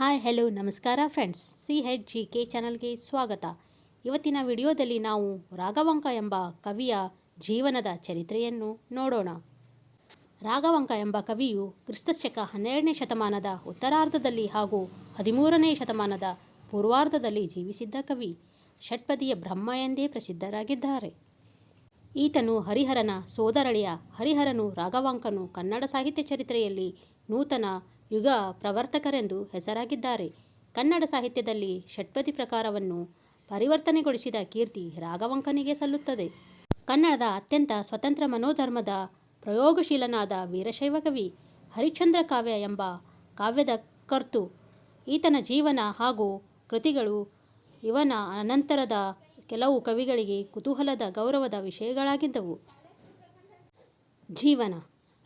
Hi, hello, ನಮಸ್ಕಾರ friends. C H G K ಚಾನಲ್ಗೆ ಸ್ವಾಗತ. ಇವತ್ತಿನ ವಿಡಿಯೋದಲ್ಲಿ ನಾವು ರಾಘವಂಕ ಎಂಬ ಕವಿಯ ಜೀವನದ ಚರಿತ್ರೆಯನ್ನು ನೋಡೋಣ. ರಾಘವಂಕ ಎಂಬ ಕವಿಯು ಕ್ರಿಸ್ತಶಕ ಹನ್ನೆರಡನೇ ಶತಮಾನದ ಉತ್ತರಾರ್ಧದಲ್ಲಿ ಹಾಗೂ ಹದಿಮೂರನೇ ಶತಮಾನದ ಪೂರ್ವಾರ್ಧದಲ್ಲಿ ಜೀವಿಸಿದ್ದ ಕವಿ. ಷಟ್ಪದಿಯ ಬ್ರಹ್ಮ ಎಂದೇ ಪ್ರಸಿದ್ಧರಾಗಿದ್ದಾರೆ. ಈತನು ಹರಿಹರನ ಸೋದರಳಿಯ ಹರಿಹರನು ರಾಘವಾಂಕನು ಕನ್ನಡ ಸಾಹಿತ್ಯ ಚರಿತ್ರೆಯಲ್ಲಿ ನೂತನ ಯುಗ ಪ್ರವರ್ತಕರೆಂದು ಹೆಸರಾಗಿದ್ದಾರೆ. ಕನ್ನಡ ಸಾಹಿತ್ಯದಲ್ಲಿ ಷಟ್ಪದಿ ಪ್ರಕಾರವನ್ನು ಪರಿವರ್ತನೆಗೊಳಿಸಿದ ಕೀರ್ತಿ ರಾಘವಂಕನಿಗೆ ಸಲ್ಲುತ್ತದೆ. ಕನ್ನಡದ ಅತ್ಯಂತ ಸ್ವತಂತ್ರ ಮನೋಧರ್ಮದ ಪ್ರಯೋಗಶೀಲನಾದ ವೀರಶೈವ ಕವಿ, ಹರಿಶ್ಚಂದ್ರ ಕಾವ್ಯ ಎಂಬ ಕಾವ್ಯದ ಕರ್ತು. ಈತನ ಜೀವನ ಹಾಗೂ ಕೃತಿಗಳು ಇವನ ಅನಂತರದ ಕೆಲವು ಕವಿಗಳಿಗೆ ಕುತೂಹಲದ ಗೌರವದ ವಿಷಯಗಳಾಗಿದ್ದವು. ಜೀವನ.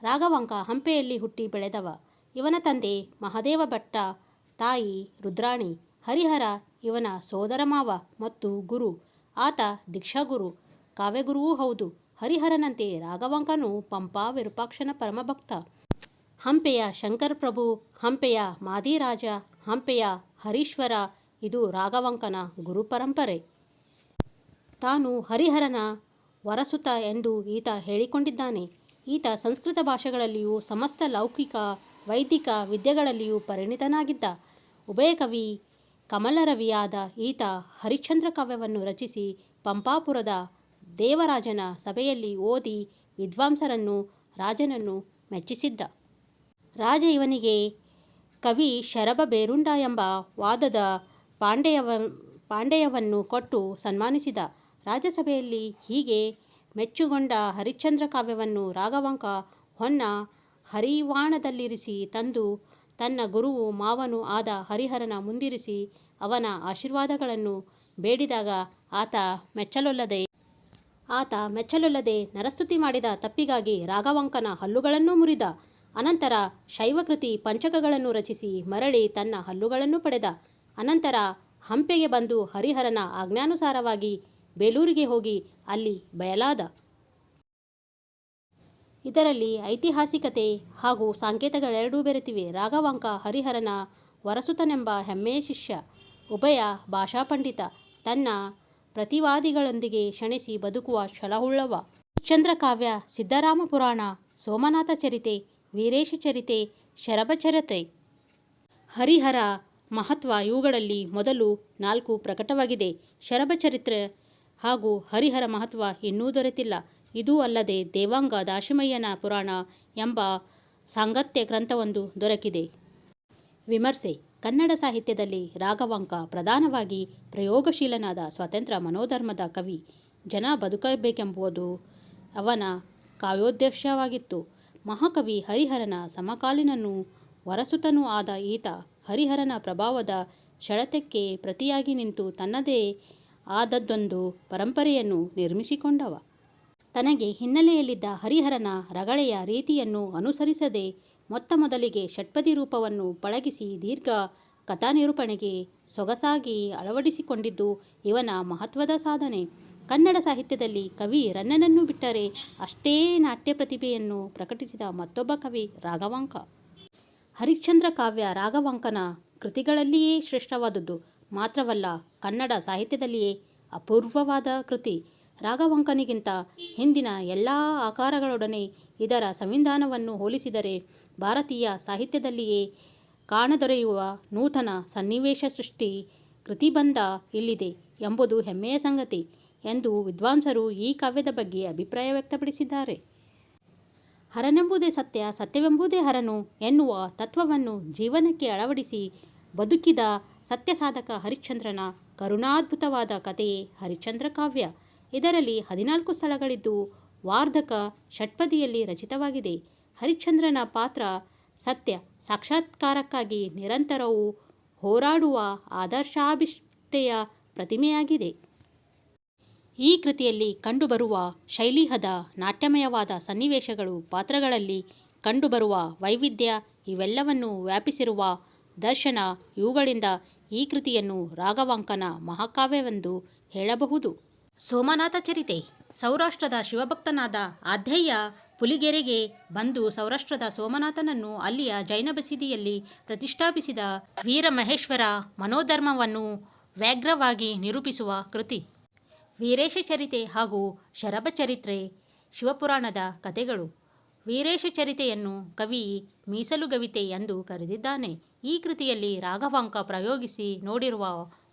ರಾಘವಂಕ ಹಂಪೆಯಲ್ಲಿ ಹುಟ್ಟಿ ಬೆಳೆದವ. ಇವನ ತಂದೆ ಮಹದೇವ ಭಟ್ಟ, ತಾಯಿ ರುದ್ರಾಣಿ, ಹರಿಹರ ಇವನ ಸೋದರ ಮಾವ ಮತ್ತು ಗುರು, ಆತ ದೀಕ್ಷಾಗುರು, ಕಾವ್ಯಗುರುವೂ ಹೌದು. ಹರಿಹರನಂತೆ ರಾಘವಾಂಕನು ಪಂಪಾ ವಿರೂಪಾಕ್ಷನ ಪರಮಭಕ್ತ. ಹಂಪೆಯ ಶಂಕರ ಪ್ರಭು, ಹಂಪೆಯ ಮಾದಿರಾಜ ಹಂಪೆಯ ಹರೀಶ್ವರ, ಇದು ರಾಘವಾಂಕನ ಗುರುಪರಂಪರೆ ತಾನು ಹರಿಹರನ ವರಸುತ ಎಂದು ಈತ ಹೇಳಿಕೊಂಡಿದ್ದಾನೆ. ಈತ ಸಂಸ್ಕೃತ ಭಾಷೆಗಳಲ್ಲಿಯೂ ಸಮಸ್ತ ಲೌಕಿಕ ವೈದಿಕ ವಿದ್ಯೆಗಳಲ್ಲಿಯೂ ಪರಿಣಿತನಾಗಿದ್ದ ಉಭಯಕವಿ ಕಮಲರವಿಯಾದ ಈತ ಹರಿಶ್ಚಂದ್ರ ಕಾವ್ಯವನ್ನು ರಚಿಸಿ ಪಂಪಾಪುರದ ದೇವರಾಜನ ಸಭೆಯಲ್ಲಿ ಓದಿ ವಿದ್ವಾಂಸರನ್ನು, ರಾಜನನ್ನು ಮೆಚ್ಚಿಸಿದ್ದ. ರಾಜ ಇವನಿಗೆ ಕವಿ ಶರಭ ಬೇರುಂಡ ಎಂಬ ವಾದದ ಪಾಂಡೆಯವ, ಪಾಂಡೆಯವನ್ನು ಕೊಟ್ಟು ಸನ್ಮಾನಿಸಿದ. ರಾಜಸಭೆಯಲ್ಲಿ ಹೀಗೆ ಮೆಚ್ಚುಗೊಂಡ ಹರಿಶ್ಚಂದ್ರ ಕಾವ್ಯವನ್ನು ರಾಘವಂಕ ಹೊನ್ನ ಹರಿವಾಣದಲ್ಲಿರಿಸಿ ತಂದು ತನ್ನ ಗುರುವು ಮಾವನು ಆದ ಹರಿಹರನ ಮುಂದಿರಿಸಿ ಅವನ ಆಶೀರ್ವಾದಗಳನ್ನು ಬೇಡಿದಾಗ ಆತ ಮೆಚ್ಚಲೊಲ್ಲದೆ ಆತ ಮೆಚ್ಚಲೊಲ್ಲದೆ ನರಸ್ತುತಿ ಮಾಡಿದ ತಪ್ಪಿಗಾಗಿ ರಾಘವಾಂಕನ ಹಲ್ಲುಗಳನ್ನು ಮುರಿದ. ಅನಂತರ ಶೈವಕೃತಿ ಪಂಚಕಗಳನ್ನು ರಚಿಸಿ ಮರಳಿ ತನ್ನ ಹಲ್ಲುಗಳನ್ನು ಪಡೆದ. ಅನಂತರ ಹಂಪೆಗೆ ಬಂದು ಹರಿಹರನ ಆಜ್ಞಾನುಸಾರವಾಗಿ ಬೇಲೂರಿಗೆ ಹೋಗಿ ಅಲ್ಲಿ ಬಯಲಾದ ಇದರಲ್ಲಿ ಐತಿಹಾಸಿಕತೆ ಹಾಗೂ ಸಂಕೇತಗಳೆರಡೂ ಬೆರೆತಿವೆ. ರಾಘವಾಂಕ, ಹರಿಹರನ ವರಸುತನೆಂಬ ಹೆಮ್ಮೆಯ ಶಿಷ್ಯ, ಉಭಯ ಭಾಷಾಪಂಡಿತ, ತನ್ನ ಪ್ರತಿವಾದಿಗಳೊಂದಿಗೆ ಕ್ಷಣಿಸಿ ಬದುಕುವ ಛಲವುಳ್ಳವ ಚಂದ್ರಕಾವ್ಯ, ಸಿದ್ದರಾಮ ಪುರಾಣ, ಸೋಮನಾಥ ಚರಿತೆ, ವೀರೇಶ ಚರಿತೆ ಶರಭಚರತೆ ಹರಿಹರ ಮಹತ್ವ ಇವುಗಳಲ್ಲಿ ಮೊದಲು ನಾಲ್ಕು ಪ್ರಕಟವಾಗಿದೆ. ಶರಭಚರಿತ್ರೆ ಹಾಗೂ ಹರಿಹರ ಮಹತ್ವ ಇನ್ನೂ ದೊರೆತಿಲ್ಲ. ಇದೂ ಅಲ್ಲದೆ ದೇವಾಂಗ ದಾಶಿಮಯ್ಯನ ಪುರಾಣ ಎಂಬ ಸಾಂಗತ್ಯ ಗ್ರಂಥವೊಂದು ದೊರಕಿದೆ. ವಿಮರ್ಶೆ, ಕನ್ನಡ ಸಾಹಿತ್ಯದಲ್ಲಿ ರಾಘವಾಂಕ ಪ್ರಧಾನವಾಗಿ ಪ್ರಯೋಗಶೀಲನಾದ ಸ್ವತಂತ್ರ ಮನೋಧರ್ಮದ ಕವಿ. ಜನ ಬದುಕಬೇಕೆಂಬುದು ಅವನ ಕಾವ್ಯೋದ್ದೇಶವಾಗಿತ್ತು ಮಹಾಕವಿ ಹರಿಹರನ ಸಮಕಾಲೀನನೂ ವರಸುತನೂ ಆದ ಈತ ಹರಿಹರನ ಪ್ರಭಾವದ ಸೆಳೆತಕ್ಕೆ ಪ್ರತಿಯಾಗಿ ನಿಂತು ತನ್ನದೇ ಆದದ್ದೊಂದು ಪರಂಪರೆಯನ್ನು ನಿರ್ಮಿಸಿಕೊಂಡವ. ತನಗೆ ಹಿನ್ನೆಲೆಯಲ್ಲಿದ್ದ ಹರಿಹರನ ರಗಳೆಯ ರೀತಿಯನ್ನು ಅನುಸರಿಸದೆ ಮೊತ್ತ ಮೊದಲಿಗೆ ಷಟ್ಪದಿ ರೂಪವನ್ನು ಪಳಗಿಸಿ ದೀರ್ಘ ಕಥಾನಿರೂಪಣೆಗೆ ಸೊಗಸಾಗಿ ಅಳವಡಿಸಿಕೊಂಡಿದ್ದು ಇವನ ಮಹತ್ವದ ಸಾಧನೆ. ಕನ್ನಡ ಸಾಹಿತ್ಯದಲ್ಲಿ ಕವಿ ರನ್ನನನ್ನು ಬಿಟ್ಟರೆ ಅಷ್ಟೇ ನಾಟ್ಯ ಪ್ರತಿಭೆಯನ್ನು ಪ್ರಕಟಿಸಿದ ಮತ್ತೊಬ್ಬ ಕವಿ ರಾಘವಾಂಕ. ಹರಿಶ್ಚಂದ್ರ ಕಾವ್ಯ ರಾಘವಾಂಕನ ಕೃತಿಗಳಲ್ಲಿಯೇ ಶ್ರೇಷ್ಠವಾದುದು ಮಾತ್ರವಲ್ಲ ಕನ್ನಡ ಸಾಹಿತ್ಯದಲ್ಲಿಯೇ ಅಪೂರ್ವವಾದ ಕೃತಿ. ರಾಘವಾಂಕನಿಗಿಂತ ಹಿಂದಿನ ಎಲ್ಲ ಆಕಾರಗಳೊಡನೆ ಇದರ ಸಂವಿಧಾನವನ್ನು ಹೋಲಿಸಿದರೆ ಭಾರತೀಯ ಸಾಹಿತ್ಯದಲ್ಲಿಯೇ ಕಾಣದೊರೆಯುವ ನೂತನ ಸನ್ನಿವೇಶ ಸೃಷ್ಟಿ ಕೃತಿಬಂಧ ಇಲ್ಲಿದೆ ಎಂಬುದು ಹೆಮ್ಮೆಯ ಸಂಗತಿ ಎಂದು ವಿದ್ವಾಂಸರು ಈ ಕಾವ್ಯದ ಬಗ್ಗೆ ಅಭಿಪ್ರಾಯ ವ್ಯಕ್ತಪಡಿಸಿದ್ದಾರೆ. ಹರನೆಂಬುದೇ ಸತ್ಯ, ಸತ್ಯವೆಂಬುದೇ ಹರನು ಎನ್ನುವ ತತ್ವವನ್ನು ಜೀವನಕ್ಕೆ ಅಳವಡಿಸಿ ಬದುಕಿದ ಸತ್ಯಸಾಧಕ ಹರಿಶ್ಚಂದ್ರನ ಕರುಣಾದ್ಭುತವಾದ ಕಥೆಯೇ ಹರಿಶ್ಚಂದ್ರ ಕಾವ್ಯ. ಇದರಲ್ಲಿ ಹದಿನಾಲ್ಕು ಸ್ಥಳಗಳಿದ್ದು, ವಾರ್ಧಕ ಷಟ್ಪದಿಯಲ್ಲಿ ರಚಿತವಾಗಿದೆ. ಹರಿಶ್ಚಂದ್ರನ ಪಾತ್ರ ಸತ್ಯ ಸಾಕ್ಷಾತ್ಕಾರಕ್ಕಾಗಿ ನಿರಂತರವೂ ಹೋರಾಡುವ ಆದರ್ಶಾಭಿಷ್ಟೆಯ ಪ್ರತಿಮೆಯಾಗಿದೆ. ಈ ಕೃತಿಯಲ್ಲಿ ಕಂಡುಬರುವ ಶೈಲಿಹದ ನಾಟ್ಯಮಯವಾದ ಸನ್ನಿವೇಶಗಳು, ಪಾತ್ರಗಳಲ್ಲಿ ಕಂಡುಬರುವ ವೈವಿಧ್ಯ ಇವೆಲ್ಲವನ್ನೂ ವ್ಯಾಪಿಸಿರುವ ದರ್ಶನ ಇವುಗಳಿಂದ ಈ ಕೃತಿಯನ್ನು ರಾಘವಾಂಕನ ಮಹಾಕಾವ್ಯವೆಂದು ಹೇಳಬಹುದು. ಸೋಮನಾಥ ಚರಿತೆ. ಸೌರಾಷ್ಟ್ರದ ಶಿವಭಕ್ತನಾದ ಆಧ್ಯಯ್ಯ ಪುಲಿಗೆರೆಗೆ ಬಂದು ಸೌರಾಷ್ಟ್ರದ ಸೋಮನಾಥನನ್ನು ಅಲ್ಲಿಯ ಜೈನ ಬಸದಿಯಲ್ಲಿ ಪ್ರತಿಷ್ಠಾಪಿಸಿದ ವೀರಮಹೇಶ್ವರ ಮನೋಧರ್ಮವನ್ನು ವ್ಯಾಗ್ರವಾಗಿ ನಿರೂಪಿಸುವ ಕೃತಿ. ವೀರೇಶ ಚರಿತೆ ಹಾಗೂ ಶರಭ ಚರಿತ್ರೆ ಶಿವಪುರಾಣದ ಕಥೆಗಳು. ವೀರೇಶ ಚರಿತೆಯನ್ನು ಕವಿ ಮೀಸಲುಗವಿತೆ ಎಂದು ಕರೆದಿದ್ದಾನೆ. ಈ ಕೃತಿಯಲ್ಲಿ ರಾಘವಾಂಕ ಪ್ರಯೋಗಿಸಿ ನೋಡಿರುವ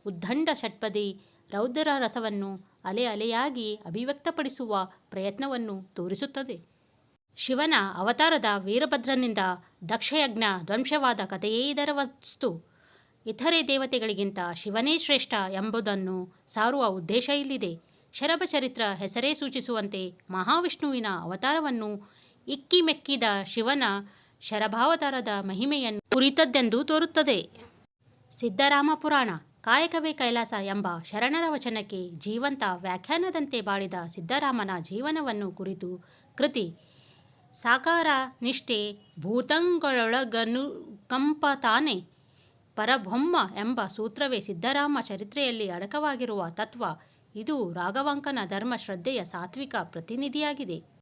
ಉದ್ದಂಡ ಷಟ್ಪದಿ ರೌದ್ರ ರಸವನ್ನು ಅಲೆ ಅಲೆಯಾಗಿ ಅಭಿವ್ಯಕ್ತಪಡಿಸುವ ಪ್ರಯತ್ನವನ್ನು ತೋರಿಸುತ್ತದೆ. ಶಿವನ ಅವತಾರದ ವೀರಭದ್ರನಿಂದ ದಕ್ಷಯಜ್ಞ ಧ್ವಂಸವಾದ ಕಥೆಯೇ ಇದರ ವಸ್ತು ಇತರೆ ದೇವತೆಗಳಿಗಿಂತ ಶಿವನೇ ಶ್ರೇಷ್ಠ ಎಂಬುದನ್ನು ಸಾರುವ ಉದ್ದೇಶ ಇಲ್ಲಿದೆ. ಶರಭ ಚರಿತ್ರ ಹೆಸರೇ ಸೂಚಿಸುವಂತೆ ಮಹಾವಿಷ್ಣುವಿನ ಅವತಾರವನ್ನು ಇಕ್ಕಿಮೆಕ್ಕಿದ ಶಿವನ ಶರಭಾವತಾರದ ಮಹಿಮೆಯನ್ನು ಕುರಿತದ್ದೆಂದು ತೋರುತ್ತದೆ. ಸಿದ್ದರಾಮ ಪುರಾಣ ಕಾಯಕವೇ ಕೈಲಾಸ ಎಂಬ ಶರಣರ ವಚನಕ್ಕೆ ಜೀವಂತ ವ್ಯಾಖ್ಯಾನದಂತೆ ಬಾಳಿದ ಸಿದ್ದರಾಮನ ಜೀವನವನ್ನು ಕುರಿತು ಕೃತಿ. ಸಾಕಾರ ನಿಷ್ಠೆ ಭೂತಂಗಳೊಳಗನು ಕಂಪತಾನೆ ಪರಬೊಮ್ಮ ಎಂಬ ಸೂತ್ರವೇ ಸಿದ್ದರಾಮ ಚರಿತ್ರೆಯಲ್ಲಿ ಅಡಕವಾಗಿರುವ ತತ್ವ. ಇದು ರಾಘವಾಂಕನ ಧರ್ಮ ಶ್ರದ್ಧೆಯ ಸಾತ್ವಿಕ ಪ್ರತಿನಿಧಿಯಾಗಿದೆ.